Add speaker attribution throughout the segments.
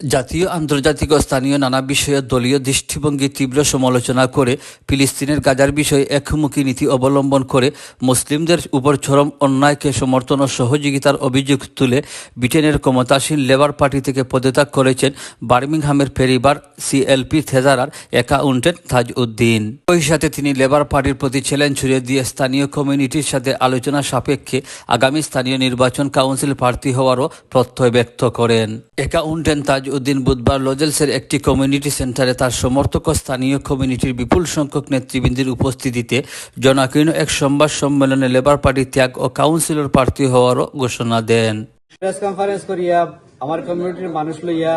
Speaker 1: জাতীয়, আন্তর্জাতিক ও স্থানীয় নানা বিষয়ে দলীয় দৃষ্টিভঙ্গি তীব্র সমালোচনা করে ফিলিস্তিনের গাজার বিষয়ে একমুখী নীতি অবলম্বন করে মুসলিমদের উপর চরম অন্যায়কে সমর্থন ও সহযোগিতার অভিযোগ তুলে ব্রিটেনের ক্ষমতাসীন লেবার পার্টি থেকে পদত্যাগ করেছেন বার্মিংহামের Perry Barr CLP treasurer accountant Taj Uddin ওই সাথে তিনি লেবার পার্টির প্রতি চ্যালেঞ্জ ছুড়ে দিয়ে স্থানীয় কমিউনিটির সাথে আলোচনা সাপেক্ষে আগামী স্থানীয় নির্বাচন কাউন্সিল প্রার্থী হওয়ারও প্রত্যয় ব্যক্ত করেন। অ্যাকাউন্টেন্ট তাজ উদ্দিন বুধবার লজেলসের একটি কমিউনিটি সেন্টারে তার সমর্থক স্থানীয় কমিউনিটির বিপুল সংখ্যক নেতৃবৃন্দের উপস্থিতিতে জনাকীর্ণ এক সংবাদ সম্মেলনে লেবার পার্টি ত্যাগ ও কাউন্সিলর প্রার্থী হওয়ারও ঘোষণা দেন।
Speaker 2: প্রেস কনফারেন্স করিয়া আমার কমিউনিটির মানুষ লইয়া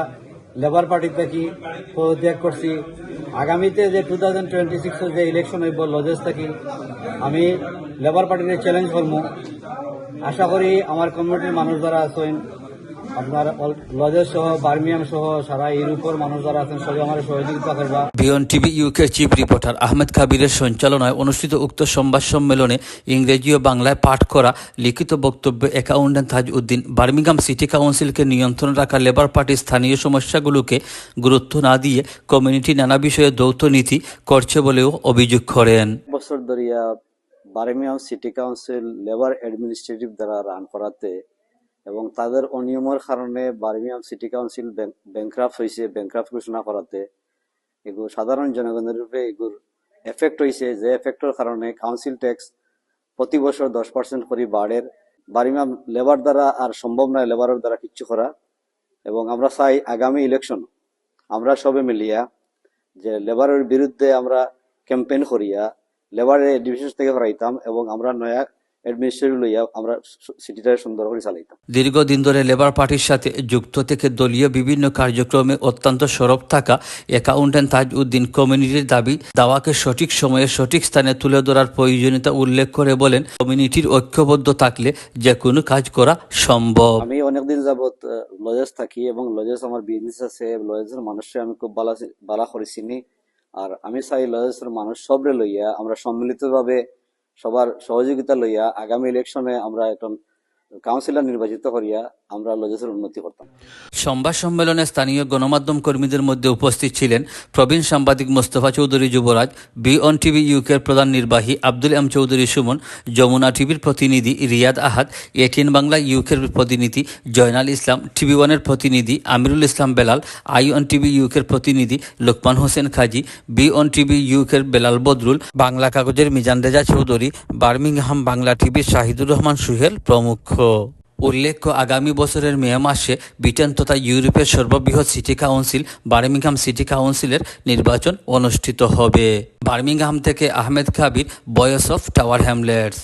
Speaker 2: লেবার পার্টি থাকি পদত্যাগ করছি। আগামীতে যে টু থাউজেন্ড টোয়েন্টি সিক্সের যে ইলেকশন হইব লজেস থাকি আমি লেবার পার্টির চ্যালেঞ্জ করব আশা করি আমার কমিউনিটির মানুষ যারা আছেন আপনার লজেস সহ বার্মিয়াম সহ সারা ইউরোপের মানুষ যারা আছেন সবাই আমার সহযোগিতা করবা।
Speaker 1: বিয়ন টিভি ইউকের চিফ রিপোর্টার আহমেদ কাবিরের সঞ্চালনায় অনুষ্ঠিত উক্ত সংবাদ সম্মেলনে ইংরেজি ও বাংলায় পাঠ করা লিখিত বক্তব্যে accountant Taj Uddin Birmingham City কাউন্সিলকে নিয়ন্ত্রণ রাখা লেবার পার্টির স্থানীয় সমস্যাগুলোকে গুরুত্ব না দিয়ে কমিউনিটি নানা বিষয়ে যৌথ নীতি করছে বলেও অভিযোগ করেন।
Speaker 2: বছর ধরিয়া Birmingham city council labour administrative দ্বারা রান করাতে এবং তাদের অনিয়মের কারণে বার্মিয়াম সিটি কাউন্সিল ব্যাংক্রাফট হয়েছে ব্যাংক্রাফট ঘোষণা করাতে। এগুলো সাধারণ জনগণের রূপে এগুলোর এফেক্ট হয়েছে যে এফেক্টের কারণে কাউন্সিল ট্যাক্স প্রতি বছর দশ পার্সেন্ট করে বাড়ের বার্মিয়াম লেবার দ্বারা আর সম্ভব নয় লেবারের দ্বারা কিচ্ছু করা। এবং আমরা চাই আগামী ইলেকশন আমরা সবে মিলিয়া যে লেবারের বিরুদ্ধে আমরা ক্যাম্পেইন করিয়া লেবারের ডিভিশন থেকে হরাইতাম এবং আমরা নয়া অ্যাডমিনিস্ট্রেটিভ লইয়া আমরা সিটিটা সুন্দর করে চালাইতাম।
Speaker 1: দীর্ঘদিন ধরে লেবার পার্টির সাথে যুক্ত থেকে দলীয় বিভিন্ন কার্যক্রমে অত্যন্ত সরব থাকা অ্যাকাউন্টেন্ট তাজ উদ্দিন কমিউনিটির দাবি দাওয়াকে সঠিক সময়ে সঠিক স্থানে তুলে ধরার প্রয়োজনীয়তা উল্লেখ করে বলেন কমিউনিটির ঐক্যবদ্ধ থাকলে যে কোনো কাজ করা সম্ভব।
Speaker 2: আমি অনেকদিন যাবত লজেস থাকি এবং লজেস আমার বিজনেস আছে লজেসের মানুষকে আমি খুব বালা বালা করেছিনি। আর আমি চাই লজেসের মানুষ সবরে লইয়া আমরা সম্মিলিতভাবে সবার সহযোগিতা লইয়া আগামী ইলেকশনে আমরা এখন কাউন্সিলর নির্বাচিত করিয়া আমরা লজেসের উন্নতি করতাম।
Speaker 1: সংবাদ সম্মেলনে স্থানীয় গণমাধ্যম কর্মীদের মধ্যে উপস্থিত ছিলেন প্রবীণ সাংবাদিক Mostafa Chowdhury Jubraj, B on TV ইউকের প্রধান নির্বাহী আব্দুল এম চৌধুরী সুমন, যমুনা টিভির প্রতিনিধি রিয়াদ আহাদ, এটিএন বাংলা ইউকের প্রতিনিধি জয়নাল ইসলাম, টিভি ওয়ানের প্রতিনিধি Amirul Islam Belal, I on TV ইউকের প্রতিনিধি Lokman Hossain Khaji, B on TV ইউকের বেলাল বদরুল, বাংলা কাগজের মিজান রেজা চৌধুরী, বার্মিংহাম বাংলা টিভির শাহিদুর রহমান সুহেল প্রমুখ। উল্লেখ্য আগামী বছরের মে মাসে ব্রিটেন তথা ইউরোপের সর্ববৃহৎ সিটি কাউন্সিল, বার্মিংহাম সিটি কাউন্সিলের নির্বাচন অনুষ্ঠিত হবে। বার্মিংহাম থেকে আহমেদ কাবির বয়স অফ টাওয়ার হ্যামলেটস